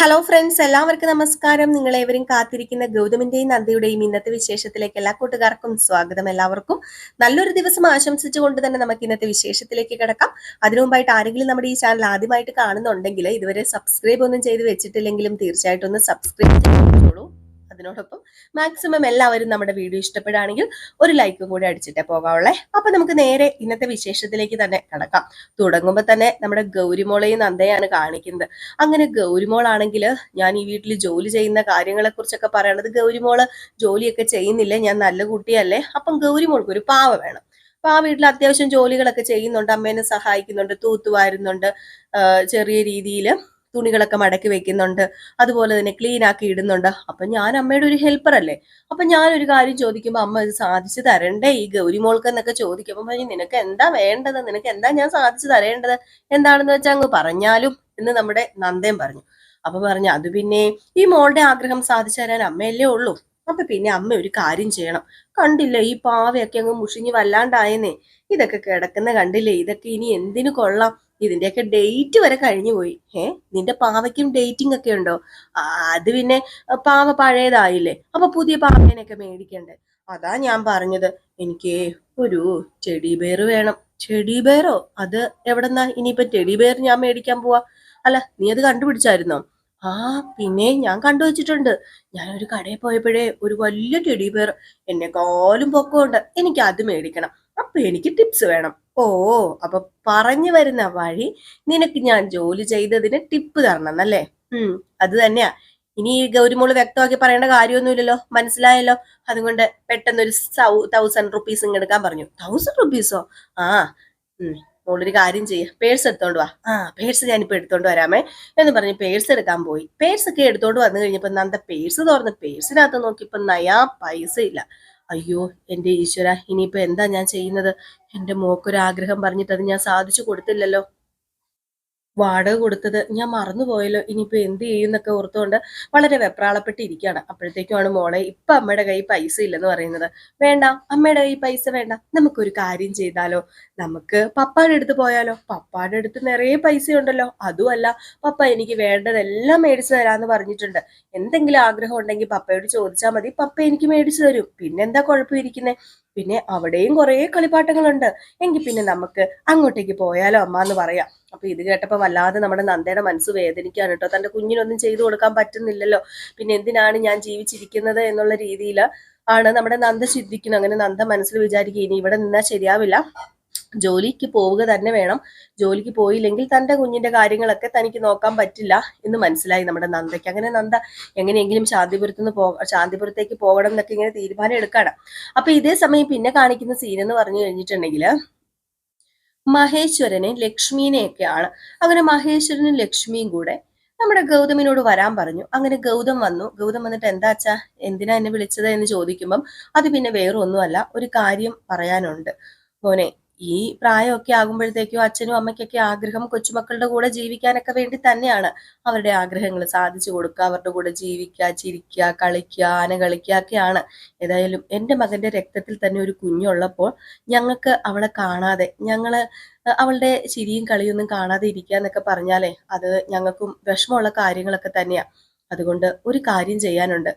Hello friends എല്ലാവർക്കും നമസ്കാരം. നിങ്ങളേവരും കാത്തിരിക്കുന്ന ഗൗതമിന്റെയും നന്ദിയുടെയും ഇന്നത്തെ വിശേഷത്തിലേക്ക് എല്ലാ കൂട്ടുകാർക്കും സ്വാഗതം എല്ലാവർക്കും. നല്ലൊരു ദിവസം ആശംസിച്ചുകൊണ്ട് തന്നെ നമുക്ക് ഇന്നത്തെ വിശേഷത്തിലേക്ക് കിടക്കാം. അതിനുമുമ്പായിട്ട് ആരെങ്കിലും നമ്മുടെ ഈ ചാനൽ ആദ്യമായിട്ട് കാണുന്നുണ്ടെങ്കിൽ ഇതുവരെ സബ്സ്ക്രൈബ് ഒന്നും ചെയ്ത് വെച്ചിട്ടില്ലെങ്കിലും തീർച്ചയായിട്ടും ഒന്ന് സബ്സ്ക്രൈബ് ചെയ്തോളൂ. അതിനോടൊപ്പം മാക്സിമം എല്ലാവരും നമ്മുടെ വീഡിയോ ഇഷ്ടപ്പെടുകയാണെങ്കിൽ ഒരു ലൈക്കും കൂടി അടിച്ചിട്ടേ പോകാവുള്ളേ. അപ്പൊ നമുക്ക് നേരെ ഇന്നത്തെ വിശേഷത്തിലേക്ക് തന്നെ കടക്കാം. തുടങ്ങുമ്പോൾ തന്നെ നമ്മുടെ ഗൗരിമോളെയും നന്ദയാണ് കാണിക്കുന്നത്. അങ്ങനെ ഗൗരിമോളാണെങ്കിൽ ഞാൻ ഈ വീട്ടിൽ ജോലി ചെയ്യുന്ന കാര്യങ്ങളെ കുറിച്ചൊക്കെ പറയണത് ഗൗരിമോൾ ജോലിയൊക്കെ ചെയ്യുന്നില്ല? ഞാൻ നല്ല കുട്ടിയല്ലേ? അപ്പം ഗൗരിമോൾക്ക് ഒരു പാവ വേണം. അപ്പൊ ആ വീട്ടിൽ അത്യാവശ്യം ജോലികളൊക്കെ ചെയ്യുന്നുണ്ട്. അമ്മേനെ സഹായിക്കുന്നുണ്ട് തൂത്തുവാരുന്നുണ്ട്. ചെറിയ രീതിയിൽ തുണികളൊക്കെ മടക്കി വെക്കുന്നുണ്ട്. അതുപോലെ തന്നെ ക്ലീൻ ആക്കി ഇടുന്നുണ്ട്. അപ്പൊ ഞാൻ അമ്മയുടെ ഒരു ഹെൽപ്പർ അല്ലേ? അപ്പൊ ഞാൻ ഒരു കാര്യം ചോദിക്കുമ്പോൾ അമ്മ ഇത് സാധിച്ചു തരണ്ടേ? ഈ ഗൗരിമോൾക്ക് എന്നൊക്കെ ചോദിക്കുമ്പോൾ നിനക്ക് എന്താ വേണ്ടത്? നിനക്ക് എന്താ ഞാൻ സാധിച്ചു തരേണ്ടത്? എന്താണെന്ന് വെച്ചാൽ അങ്ങ് പറഞ്ഞാലും എന്ന് നമ്മുടെ നന്ദയും പറഞ്ഞു. അപ്പൊ പറഞ്ഞു അത് പിന്നെ ഈ മോളുടെ ആഗ്രഹം സാധിച്ചു തരാൻ അമ്മയല്ലേ ഉള്ളൂ. അപ്പൊ പിന്നെ അമ്മ ഒരു കാര്യം ചെയ്യണം. കണ്ടില്ലേ ഈ പാവയൊക്കെ അങ്ങ് മുഷിഞ്ഞ് വല്ലാണ്ടായെന്നേ? ഇതൊക്കെ കിടക്കുന്ന കണ്ടില്ലേ? ഇതൊക്കെ ഇനി എന്തിനു കൊള്ളാം? ഇതിന്റെയൊക്കെ ഡേറ്റ് വരെ കഴിഞ്ഞു പോയി. ഏ? നിന്റെ പാവയ്ക്കും ഡേറ്റിംഗ് ഒക്കെ ഉണ്ടോ? അത് പിന്നെ പാവ പഴയതായില്ലേ? അപ്പൊ പുതിയ പാവനൊക്കെ മേടിക്കണ്ടേ? അതാ ഞാൻ പറഞ്ഞത്. എനിക്ക് ഒരു ചെടി ബേർ വേണം. ചെടി ബേറോ അത് എവിടെന്നാ? ഇനിയിപ്പോ ടെഡി ബേർ ഞാൻ മേടിക്കാൻ പോവാ. അല്ല നീ അത് കണ്ടുപിടിച്ചായിരുന്നോ? ആ പിന്നെ ഞാൻ കണ്ടുവച്ചിട്ടുണ്ട്. ഞാൻ ഒരു കടയിൽ പോയപ്പോഴേ ഒരു വലിയ ടെഡി എന്നെ എന്നെക്കാളും പൊക്കമുണ്ട്. എനിക്ക് അത് മേടിക്കണം. അപ്പൊ എനിക്ക് ടിപ്സ് വേണം. ഓ അപ്പൊ പറഞ്ഞു വരുന്ന വഴി നിനക്ക് ഞാൻ ജോലി ചെയ്തതിന് ടിപ്പ് തരണം എന്നല്ലേ? ഉം അത് തന്നെയാ. ഇനി ഈ ഗൗരിമോൾ വ്യക്തമാക്കി പറയേണ്ട കാര്യമൊന്നുമില്ലല്ലോ മനസ്സിലായല്ലോ. അതുകൊണ്ട് പെട്ടെന്ന് ഒരു തൗസൻഡ് റുപ്പീസ് ഇങ്ങ് എടുക്കാൻ പറഞ്ഞു. തൗസൻഡ് റുപ്പീസോ ആ മോളൊരു കാര്യം ചെയ്യ. പേഴ്സ് എടുത്തോണ്ട് വാ. ആ പേഴ്സ് ഞാനിപ്പോ എടുത്തോണ്ട് വരാമേ എന്ന് പറഞ്ഞ് പേഴ്സ് എടുക്കാൻ പോയി. പേഴ്സ് ഒക്കെ എടുത്തോണ്ട് വന്നു കഴിഞ്ഞപ്പോ നന്ദ പേഴ്സ് തുറന്ന് പേഴ്സിനകത്ത് നോക്കിയപ്പോൾ നയാ പൈസ ഇല്ല. അയ്യോ എന്റെ ഈശ്വര ഇനിയിപ്പോൾ എന്താ ഞാൻ ചെയ്യുന്നത്? എന്റെ മോക്കൊരാഗ്രഹം പറഞ്ഞിട്ട് അത് ഞാൻ സാധിച്ചു കൊടുത്തില്ലല്ലോ. വാടക കൊടുത്തത് ഞാൻ മറന്നുപോയല്ലോ ഇനിയിപ്പോ എന്ത് ചെയ്യുന്നൊക്കെ ഓർത്തുകൊണ്ട് വളരെ വെപ്രാളപ്പെട്ടിരിക്കുകയാണ് അപ്പോഴത്തേക്കുമാണ് മോളെ ഇപ്പൊ അമ്മയുടെ കയ്യിൽ പൈസ ഇല്ലെന്ന് പറയുന്നത്. വേണ്ട അമ്മയുടെ കയ്യിൽ പൈസ വേണ്ട. നമുക്കൊരു കാര്യം ചെയ്താലോ? നമുക്ക് പപ്പായുടെ അടുത്ത് പോയാലോ? പപ്പായുടെ അടുത്ത് നിറയെ പൈസ ഉണ്ടല്ലോ അതുമല്ല പപ്പ എനിക്ക് വേണ്ടതെല്ലാം മേടിച്ചു തരാന്ന് പറഞ്ഞിട്ടുണ്ട്. എന്തെങ്കിലും ആഗ്രഹം ഉണ്ടെങ്കിൽ പപ്പയോട് ചോദിച്ചാൽ മതി. പപ്പ എനിക്ക് മേടിച്ചു തരും. പിന്നെന്താ കുഴപ്പമിരിക്കുന്നേ? പിന്നെ അവിടെയും കുറേ കളിപ്പാട്ടങ്ങളുണ്ട്. എങ്കിൽ പിന്നെ നമുക്ക് അങ്ങോട്ടേക്ക് പോയാലോ? അമ്മ എന്ന് പറയാം. അപ്പൊ ഇത് കേട്ടപ്പോ വല്ലാതെ നമ്മുടെ നന്ദയുടെ മനസ്സ് വേദനിക്കാണ് കേട്ടോ. തന്റെ കുഞ്ഞിനൊന്നും ചെയ്തു കൊടുക്കാൻ പറ്റുന്നില്ലല്ലോ. പിന്നെ എന്തിനാണ് ഞാൻ ജീവിച്ചിരിക്കുന്നത് എന്നുള്ള രീതിയിൽ ആണ് നമ്മുടെ നന്ദ ചിന്തിക്കുന്നത്. അങ്ങനെ നന്ദ മനസ്സിൽ വിചാരിക്കുക ഇനി ഇവിടെ നിന്നാൽ ശരിയാവില്ല. ജോലിക്ക് പോവുക തന്നെ വേണം. ജോലിക്ക് പോയില്ലെങ്കിൽ തന്റെ കുഞ്ഞിന്റെ കാര്യങ്ങളൊക്കെ തനിക്ക് നോക്കാൻ പറ്റില്ല എന്ന് മനസ്സിലായി നമ്മുടെ നന്ദയ്ക്ക്. അങ്ങനെ നന്ദ എങ്ങനെയെങ്കിലും ശാന്തിപുരത്ത് നിന്ന് പോ ശാന്തിപുരത്തേക്ക് പോകണം എന്നൊക്കെ ഇങ്ങനെ തീരുമാനം എടുക്കണം അപ്പൊ ഇതേ സമയം പിന്നെ കാണിക്കുന്ന സീൻ എന്ന് പറഞ്ഞു കഴിഞ്ഞിട്ടുണ്ടെങ്കിൽ മഹേശ്വരനെ ലക്ഷ്മീനെയൊക്കെയാണ് അങ്ങനെ മഹേശ്വരനും ലക്ഷ്മിയും കൂടെ നമ്മുടെ ഗൗതമിനോട് വരാൻ പറഞ്ഞു. അങ്ങനെ ഗൗതം വന്നു. ഗൗതം വന്നിട്ട് എന്താ അച്ഛാ എന്തിനാ എന്നെ വിളിച്ചത് എന്ന് ചോദിക്കുമ്പം അത് പിന്നെ വേറെ ഒന്നുമല്ല ഒരു കാര്യം പറയാനുണ്ട്. മോനെ ഈ പ്രായമൊക്കെ ആകുമ്പോഴത്തേക്കും അച്ഛനും അമ്മയ്ക്കൊക്കെ ആഗ്രഹം കൊച്ചുമക്കളുടെ കൂടെ ജീവിക്കാനൊക്കെ വേണ്ടി തന്നെയാണ് അവരുടെ ആഗ്രഹങ്ങൾ സാധിച്ചു കൊടുക്കുക അവരുടെ കൂടെ ജീവിക്കുക ചിരിക്കുക കളിക്കുക ആന കളിക്കുക ഒക്കെയാണ്. ഏതായാലും എന്റെ മകന്റെ രക്തത്തിൽ തന്നെ ഒരു കുഞ്ഞുള്ളപ്പോൾ ഞങ്ങൾക്ക് അവളെ കാണാതെ ഞങ്ങൾ അവളുടെ ചിരിയും കളിയൊന്നും കാണാതെ ഇരിക്കുക എന്നൊക്കെ പറഞ്ഞാലേ അത് ഞങ്ങൾക്കും വിഷമമുള്ള കാര്യങ്ങളൊക്കെ തന്നെയാ. അതുകൊണ്ട് ഒരു കാര്യം ചെയ്യാനുണ്ട്.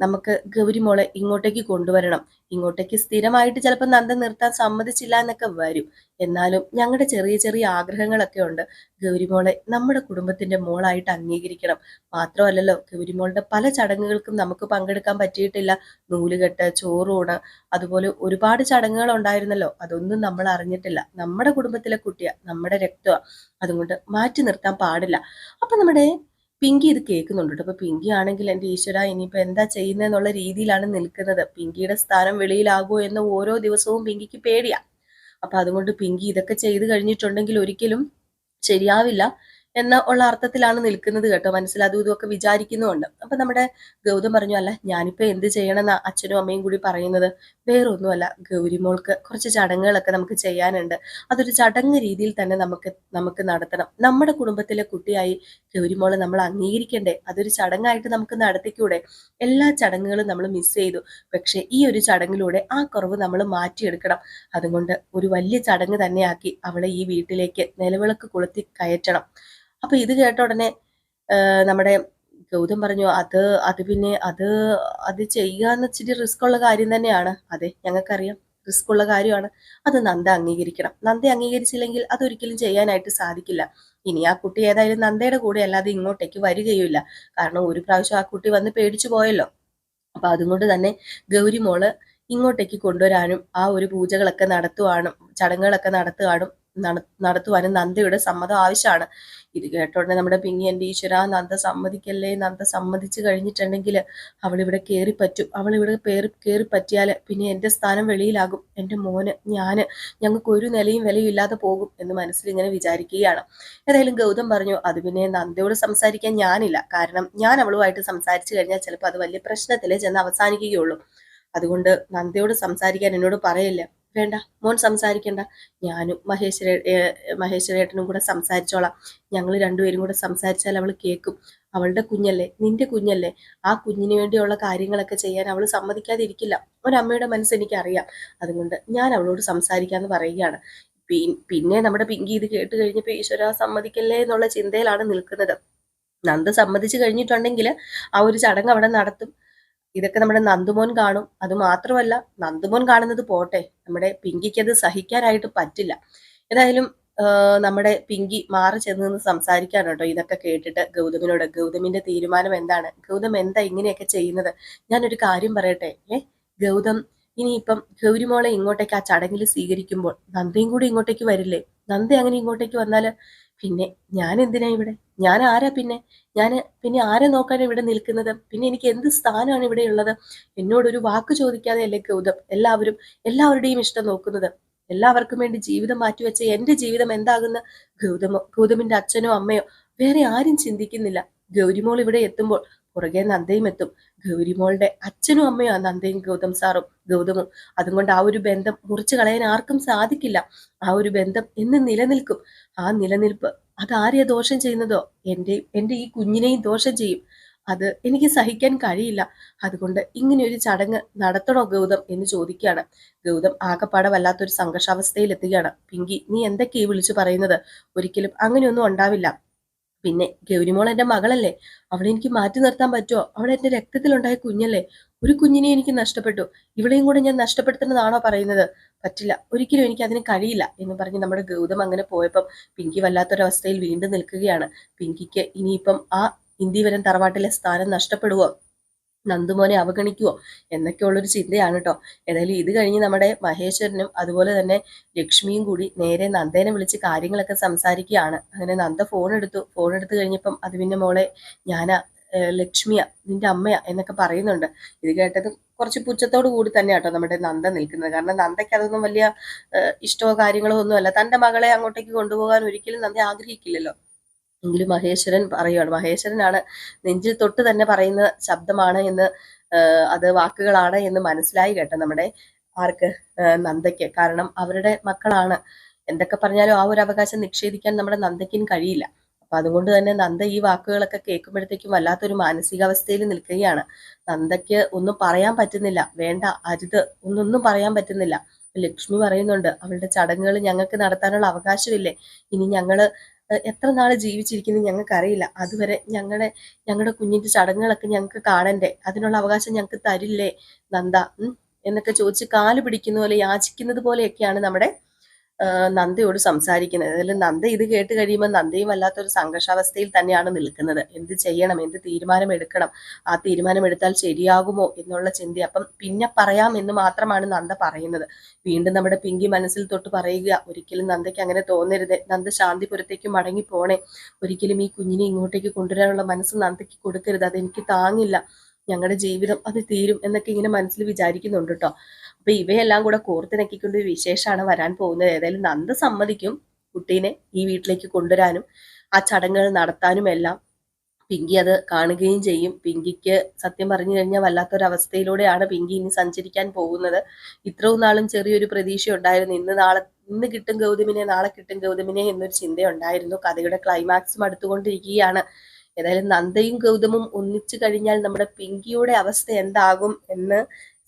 നമുക്ക് ഗൗരിമോളെ ഇങ്ങോട്ടേക്ക് കൊണ്ടുവരണം. ഇങ്ങോട്ടേക്ക് സ്ഥിരമായിട്ട് ചിലപ്പോൾ നന്ദ നിർത്താൻ സമ്മതിച്ചില്ല എന്നൊക്കെ വരും. എന്നാലും ഞങ്ങളുടെ ചെറിയ ചെറിയ ആഗ്രഹങ്ങളൊക്കെ ഉണ്ട്. ഗൗരിമോളെ നമ്മുടെ കുടുംബത്തിന്റെ മോളായിട്ട് അംഗീകരിക്കണം. മാത്രമല്ലല്ലോ ഗൗരിമോളുടെ പല ചടങ്ങുകൾക്കും നമുക്ക് പങ്കെടുക്കാൻ പറ്റിയിട്ടില്ല. നൂലുകെട്ട് ചോറൂണ് അതുപോലെ ഒരുപാട് ചടങ്ങുകൾ ഉണ്ടായിരുന്നല്ലോ അതൊന്നും നമ്മൾ അറിഞ്ഞിട്ടില്ല. നമ്മുടെ കുടുംബത്തിലെ കുട്ടിയ നമ്മുടെ രക്തമാണ് അതുകൊണ്ട് മാറ്റി നിർത്താൻ പാടില്ല. അപ്പൊ നമ്മുടെ പിങ്കി ഇത് കേൾക്കുന്നുണ്ട് കേട്ടോ. അപ്പൊ പിങ്കി ആണെങ്കിൽ എന്റെ ഈശ്വര ഇനിയിപ്പോ എന്താ ചെയ്യുന്നതെന്നുള്ള രീതിയിലാണ് നിൽക്കുന്നത്. പിങ്കിയുടെ സ്ഥാനം വെളിയിലാകുമോ എന്ന് ഓരോ ദിവസവും പിങ്കിക്ക് പേടിയാ. അപ്പൊ അതുകൊണ്ട് പിങ്കി ഇതൊക്കെ ചെയ്ത് കഴിഞ്ഞിട്ടുണ്ടെങ്കിൽ ഒരിക്കലും ശരിയാവില്ല. എന്ന ഉള്ള അർത്ഥത്തിലാണ് നിൽക്കുന്നത് കേട്ടോ. മനസ്സിൽ അതും ഇതുമൊക്കെ വിചാരിക്കുന്നുമുണ്ട്. അപ്പൊ നമ്മുടെ ഗൗതം പറഞ്ഞു അല്ല ഞാനിപ്പോ എന്ത് ചെയ്യണമെന്ന അച്ഛനും അമ്മയും കൂടി പറയുന്നത്? വേറൊന്നുമല്ല ഗൗരിമോൾക്ക് കുറച്ച് ചടങ്ങുകളൊക്കെ നമുക്ക് ചെയ്യാനുണ്ട്. അതൊരു ചടങ്ങ് രീതിയിൽ തന്നെ നമുക്ക് നമുക്ക് നടത്തണം. നമ്മുടെ കുടുംബത്തിലെ കുട്ടിയായി ഗൗരിമോളെ നമ്മൾ അംഗീകരിക്കണ്ടേ? അതൊരു ചടങ്ങായിട്ട് നമുക്ക് നടത്തിക്കൂടെ? എല്ലാ ചടങ്ങുകളും നമ്മൾ മിസ് ചെയ്തു. പക്ഷെ ഈ ഒരു ചടങ്ങിലൂടെ ആ കുറവ് നമ്മൾ മാറ്റിയെടുക്കണം. അതുകൊണ്ട് ഒരു വലിയ ചടങ്ങ് തന്നെയാക്കി അവളെ ഈ വീട്ടിലേക്ക് നിലവിളക്ക് കൊളുത്തി കയറ്റണം. അപ്പൊ ഇത് കേട്ട ഉടനെ നമ്മുടെ ഗൗതം പറഞ്ഞു അത് അത് പിന്നെ അത് അത് ചെയ്യുക എന്ന് വെച്ചിട്ട് റിസ്ക് ഉള്ള കാര്യം തന്നെയാണ്. അതെ ഞങ്ങൾക്കറിയാം റിസ്ക് ഉള്ള കാര്യമാണ്. അത് നന്ദ അംഗീകരിക്കണം. നന്ദ അംഗീകരിച്ചില്ലെങ്കിൽ അതൊരിക്കലും ചെയ്യാനായിട്ട് സാധിക്കില്ല. ഇനി ആ കുട്ടി ഏതായാലും നന്ദയുടെ കൂടെ അല്ലാതെ ഇങ്ങോട്ടേക്ക് വരികയുമില്ല. കാരണം ഒരു പ്രാവശ്യം ആ കുട്ടി വന്ന് പേടിച്ചു പോയല്ലോ. അപ്പൊ അതുകൊണ്ട് തന്നെ ഗൗരി മോൾ ഇങ്ങോട്ടേക്ക് കൊണ്ടുവരാനും ആ ഒരു പൂജകളൊക്കെ നടത്തുവാനും ചടങ്ങുകളൊക്കെ നടത്തുവാനും നടത്തുവാനും നന്ദയുടെ സമ്മതം ആവശ്യമാണ്. ഇത് കേട്ടോടനെ നമ്മുടെ പിങ്ങി എന്റെ ഈശ്വര നന്ദ സമ്മതിക്കല്ലേ? നന്ദ സമ്മതിച്ചു കഴിഞ്ഞിട്ടുണ്ടെങ്കിൽ അവളിവിടെ കയറി പറ്റും. അവളിവിടെ കയറി കയറി പറ്റിയാൽ പിന്നെ എന്റെ സ്ഥാനം വെളിയിലാകും. എന്റെ മോന് ഞാൻ ഞങ്ങൾക്ക് ഒരു നിലയും വിലയും ഇല്ലാതെ പോകും എന്ന് മനസ്സിൽ ഇങ്ങനെ വിചാരിക്കുകയാണ്. ഏതായാലും ഗൗതം പറഞ്ഞു അത് പിന്നെ നന്ദയോട് സംസാരിക്കാൻ ഞാനില്ല. കാരണം ഞാൻ അവളുമായിട്ട് സംസാരിച്ചു കഴിഞ്ഞാൽ ചിലപ്പോൾ അത് വലിയ പ്രശ്നത്തിൽ ചെന്ന് അവസാനിക്കുകയുള്ളൂ. അതുകൊണ്ട് നന്ദയോട് സംസാരിക്കാൻ എന്നോട് പറയില്ല? വേണ്ട മോൻ സംസാരിക്കണ്ട. ഞാനും മഹേശ്വര മഹേശ്വരേട്ടനും കൂടെ സംസാരിച്ചോളാം. ഞങ്ങൾ രണ്ടുപേരും കൂടെ സംസാരിച്ചാൽ അവൾ കേൾക്കും. അവളുടെ കുഞ്ഞല്ലേ നിന്റെ കുഞ്ഞല്ലേ. ആ കുഞ്ഞിന് വേണ്ടിയുള്ള കാര്യങ്ങളൊക്കെ ചെയ്യാൻ അവൾ സമ്മതിക്കാതിരിക്കില്ല. ഒരമ്മയുടെ മനസ്സ് എനിക്കറിയാം. അതുകൊണ്ട് ഞാൻ അവളോട് സംസാരിക്കാന്ന് പറയുകയാണ്. പിന്നെ നമ്മുടെ പിങ്കി ഇത് കേട്ട് കഴിഞ്ഞപ്പോൾ ഈശ്വര സമ്മതിക്കല്ലേ എന്നുള്ള ചിന്തയിലാണ് നിൽക്കുന്നത്. നന്ദ സമ്മതിച്ചു കഴിഞ്ഞിട്ടുണ്ടെങ്കിൽ ആ ഒരു ചടങ്ങ് അവിടെ നടത്തും. ഇതൊക്കെ നമ്മുടെ നന്ദുമോൻ കാണും. അത് മാത്രമല്ല നന്ദുമോൻ കാണുന്നത് പോട്ടെ. നമ്മുടെ പിങ്കിക്ക് അത് സഹിക്കാനായിട്ട് പറ്റില്ല. ഏതായാലും നമ്മുടെ പിങ്കി മാറി ചെന്ന് നിന്ന് സംസാരിക്കാൻ കേട്ടോ ഇതൊക്കെ കേട്ടിട്ട് ഗൗതമിനോട്. ഗൗതമിന്റെ തീരുമാനം എന്താണ്? ഗൗതം എന്താ ഇങ്ങനെയൊക്കെ ചെയ്യുന്നത്? ഞാനൊരു കാര്യം പറയട്ടെ. ഏ ഗൗതം ഇനിയിപ്പം ഗൗരിമോളെ ഇങ്ങോട്ടേക്ക് ആ ചടങ്ങിൽ സ്വീകരിക്കുമ്പോൾ നന്ദിയും കൂടി ഇങ്ങോട്ടേക്ക് വരില്ലേ? നന്ദ അങ്ങനെ ഇങ്ങോട്ടേക്ക് വന്നാൽ പിന്നെ ഞാൻ എന്തിനാ ഇവിടെ? ഞാൻ ആരാ പിന്നെ? ഞാൻ പിന്നെ ആരെ നോക്കാൻ ഇവിടെ നിൽക്കുന്നത്? പിന്നെ എനിക്ക് എന്ത് സ്ഥാനമാണ് ഇവിടെ ഉള്ളത്? എന്നോടൊരു വാക്ക് ചോദിക്കാതെ അല്ലേ ഗൗതം? എല്ലാവരും എല്ലാവരുടെയും ഇഷ്ടം നോക്കുന്നത്. എല്ലാവർക്കും വേണ്ടി ജീവിതം മാറ്റിവെച്ച എന്റെ ജീവിതം എന്താകുന്ന? ഗൗതമോ ഗൗതമിന്റെ അച്ഛനോ അമ്മയോ വേറെ ആരും ചിന്തിക്കുന്നില്ല. ഗൗരിമോൾ ഇവിടെ എത്തുമ്പോൾ പുറകെ നന്ദയും എത്തും. ഗൗരിമോളുടെ അച്ഛനും അമ്മയും ആ നന്ദയും ഗൗതം സാറും ഗൗതമും. അതുകൊണ്ട് ആ ഒരു ബന്ധം മുറിച്ചു കളയാൻ ആർക്കും സാധിക്കില്ല. ആ ഒരു ബന്ധം എന്ന് നിലനിൽക്കും. ആ നിലനിൽപ്പ് അതാരെയാ ദോഷം ചെയ്യുന്നതോ? എന്റെ എന്റെ ഈ കുഞ്ഞിനെയും ദോഷം ചെയ്യും. അത് എനിക്ക് സഹിക്കാൻ കഴിയില്ല. അതുകൊണ്ട് ഇങ്ങനെ ഒരു ചടങ്ങ് നടത്തണോ ഗൗതം എന്ന് ചോദിക്കുകയാണ്. ഗൗതം ആകപ്പാടെ വല്ലാത്തൊരു സംഘർഷാവസ്ഥയിൽ എത്തുകയാണ് പിങ്കി നീ എന്തൊക്കെയാ വിളിച്ചു പറയുന്നത്? ഒരിക്കലും അങ്ങനെയൊന്നും ഉണ്ടാവില്ല. പിന്നെ ഗൗരിമോൾ എന്റെ മകളല്ലേ? അവളെ എനിക്ക് മാറ്റി നിർത്താൻ പറ്റുമോ അവളെ എന്റെ രക്തത്തിലുണ്ടായ കുഞ്ഞല്ലേ? ഒരു കുഞ്ഞിനെ എനിക്ക് നഷ്ടപ്പെട്ടു. ഇവളെയും കൂടെ ഞാൻ നഷ്ടപ്പെടുത്തുന്നതാണോ പറയുന്നത്? പറ്റില്ല. ഒരിക്കലും എനിക്ക് അതിന് കഴിയില്ല എന്ന് പറഞ്ഞ് നമ്മുടെ ഗൗതം അങ്ങനെ പോയപ്പം പിങ്കി വല്ലാത്തൊരവസ്ഥയിൽ വീണ്ടും നിൽക്കുകയാണ്. പിങ്കിക്ക് ഇനിയിപ്പം ആ ഇന്ത്യവരം തറവാട്ടിലെ സ്ഥാനം നഷ്ടപ്പെടുവോ? നന്ദുമോനെ അവഗണിക്കുവോ? എന്നൊക്കെയുള്ളൊരു ചിന്തയാണ് കേട്ടോ ഏതായാലും ഇത് കഴിഞ്ഞ് നമ്മുടെ മഹേശ്വരനും അതുപോലെ തന്നെ ലക്ഷ്മിയും കൂടി നേരെ നന്ദേനെ വിളിച്ച് കാര്യങ്ങളൊക്കെ സംസാരിക്കുകയാണ്. അങ്ങനെ നന്ദ ഫോൺ എടുത്തു. ഫോൺ എടുത്തു കഴിഞ്ഞപ്പം അത് പിന്നെ മോളെ ഞാനാ ലക്ഷ്മിയ നിന്റെ അമ്മയാ എന്നൊക്കെ പറയുന്നുണ്ട്. ഇത് കേട്ടത് കുറച്ച് പുച്ഛത്തോടു കൂടി തന്നെ കേട്ടോ നമ്മുടെ നന്ദ നിൽക്കുന്നത്. കാരണം നന്ദയ്ക്ക് അതൊന്നും വലിയ ഇഷ്ടമോ കാര്യങ്ങളോ ഒന്നുമല്ല. തന്റെ മകളെ അങ്ങോട്ടേക്ക് കൊണ്ടുപോകാൻ ഒരിക്കലും നന്ദ ആഗ്രഹിക്കില്ലല്ലോ. എങ്കിലും മഹേശ്വരൻ പറയുകയാണ് മഹേശ്വരനാണ് നെഞ്ചിൽ തൊട്ട് തന്നെ പറയുന്ന ശബ്ദമാണ് എന്ന് അത് വാക്കുകളാണ് എന്ന് മനസ്സിലായി കേട്ടോ നമ്മുടെ ആർക്ക് നന്ദയ്ക്ക്. കാരണം അവരുടെ മക്കളാണ്. എന്തൊക്കെ പറഞ്ഞാലും ആ ഒരു അവകാശം നിക്ഷേപിക്കാൻ നമ്മുടെ നന്ദയ്ക്കും കഴിയില്ല. അപ്പൊ അതുകൊണ്ട് തന്നെ നന്ദ ഈ വാക്കുകളൊക്കെ കേൾക്കുമ്പോഴത്തേക്കും വല്ലാത്തൊരു മാനസികാവസ്ഥയിൽ നിൽക്കുകയാണ്. നന്ദയ്ക്ക് ഒന്നും പറയാൻ പറ്റുന്നില്ല. വേണ്ട അരുത് ഒന്നൊന്നും പറയാൻ പറ്റുന്നില്ല. ലക്ഷ്മി പറയുന്നുണ്ട് അവളുടെ ചടങ്ങുകൾ ഞങ്ങൾക്ക് നടത്താനുള്ള അവകാശമില്ലേ? ഇനി ഞങ്ങൾ എത്ര നാൾ ജീവിച്ചിരിക്കുന്നു ഞങ്ങൾക്ക് അറിയില്ല അതുവരെ ഞങ്ങളുടെ ഞങ്ങളുടെ കുഞ്ഞിന്റെ ചടങ്ങുകളൊക്കെ ഞങ്ങൾക്ക് കാണണ്ടേ? അതിനുള്ള അവകാശം ഞങ്ങൾക്ക് തരില്ലേ നന്ദ? എന്നൊക്കെ ചോദിച്ച് കാൽ പിടിക്കുന്ന പോലെ യാചിക്കുന്നത് പോലെയൊക്കെയാണ് നമ്മുടെ നന്ദയോട് സംസാരിക്കുന്നത്. അതിൽ നന്ദ ഇത് കേട്ട് കഴിയുമ്പോൾ നന്ദയും വല്ലാത്തൊരു സംഘർഷാവസ്ഥയിൽ തന്നെയാണ് നിൽക്കുന്നത്. എന്ത് ചെയ്യണം? എന്ത് തീരുമാനം എടുക്കണം ആ തീരുമാനം എടുത്താൽ ശരിയാകുമോ എന്നുള്ള ചിന്ത. അപ്പം പിന്നെ പറയാം എന്ന് മാത്രമാണ് നന്ദ പറയുന്നത്. വീണ്ടും നമ്മുടെ പിങ്കി മനസ്സിൽ തൊട്ട് പറയുക ഒരിക്കലും നന്ദയ്ക്ക് അങ്ങനെ തോന്നരുത്. നന്ദ ശാന്തിപുരത്തേക്ക് മടങ്ങി പോണേ. ഒരിക്കലും ഈ കുഞ്ഞിനെ ഇങ്ങോട്ടേക്ക് കൊണ്ടുവരാനുള്ള മനസ്സ് നന്ദയ്ക്ക് കൊടുക്കരുത്. അതെനിക്ക് താങ്ങില്ല. ഞങ്ങളുടെ ജീവിതം അത് തീരും എന്നൊക്കെ ഇങ്ങനെ മനസ്സിൽ വിചാരിക്കുന്നുണ്ട് കേട്ടോ അപ്പൊ ഇവയെല്ലാം കൂടെ കോർത്തിണക്കിക്കൊണ്ട് വിശേഷമാണ് വരാൻ പോകുന്നത്. ഏതായാലും നന്ദ സമ്മതിക്കും കുട്ടീനെ ഈ വീട്ടിലേക്ക് കൊണ്ടുവരാനും ആ ചടങ്ങുകൾ നടത്താനും എല്ലാം. പിങ്കി അത് കാണുകയും ചെയ്യും. പിങ്കിക്ക് സത്യം പറഞ്ഞു കഴിഞ്ഞാൽ വല്ലാത്തൊരവസ്ഥയിലൂടെയാണ് പിങ്കി ഇനി സഞ്ചരിക്കാൻ പോകുന്നത്. ഇത്രയും നാളും ചെറിയൊരു പ്രതീക്ഷ ഉണ്ടായിരുന്നു ഇന്ന് നാളെ ഇന്ന് കിട്ടും ഗൗതമിനെ നാളെ കിട്ടും ഗൗതമിനെ എന്നൊരു ചിന്തയുണ്ടായിരുന്നു. കഥയുടെ ക്ലൈമാക്സും അടുത്തുകൊണ്ടിരിക്കുകയാണ്. ഏതായാലും നന്ദയും ഗൗതമും ഒന്നിച്ചു കഴിഞ്ഞാൽ നമ്മുടെ പിങ്കിയുടെ അവസ്ഥ എന്താകും എന്ന്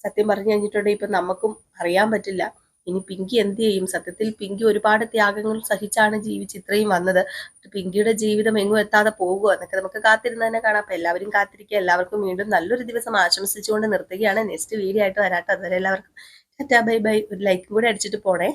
സത്യം പറഞ്ഞു കഴിഞ്ഞിട്ടുണ്ടെങ്കിൽ ഇപ്പം നമുക്കും അറിയാൻ പറ്റില്ല. ഇനി പിങ്കി എന്ത് ചെയ്യും? സത്യത്തിൽ പിങ്കി ഒരുപാട് ത്യാഗങ്ങൾ സഹിച്ചാണ് ജീവിച്ച് ഇത്രയും വന്നത്. പിങ്കിയുടെ ജീവിതം എങ്ങും എത്താതെ പോകുക എന്നൊക്കെ നമുക്ക് കാത്തിരുന്ന് തന്നെ കാണാം. അപ്പം എല്ലാവരും കാത്തിരിക്കുക. എല്ലാവർക്കും വീണ്ടും നല്ലൊരു ദിവസം ആശംസിച്ചുകൊണ്ട് നിർത്തുകയാണ്. നെക്സ്റ്റ് വീഡിയോ ആയിട്ട് വരാട്ടോ. അതുവരെ എല്ലാവർക്കും ബൈ ബൈ. ഒരു ലൈക്കും കൂടെ അടിച്ചിട്ട് പോണേ.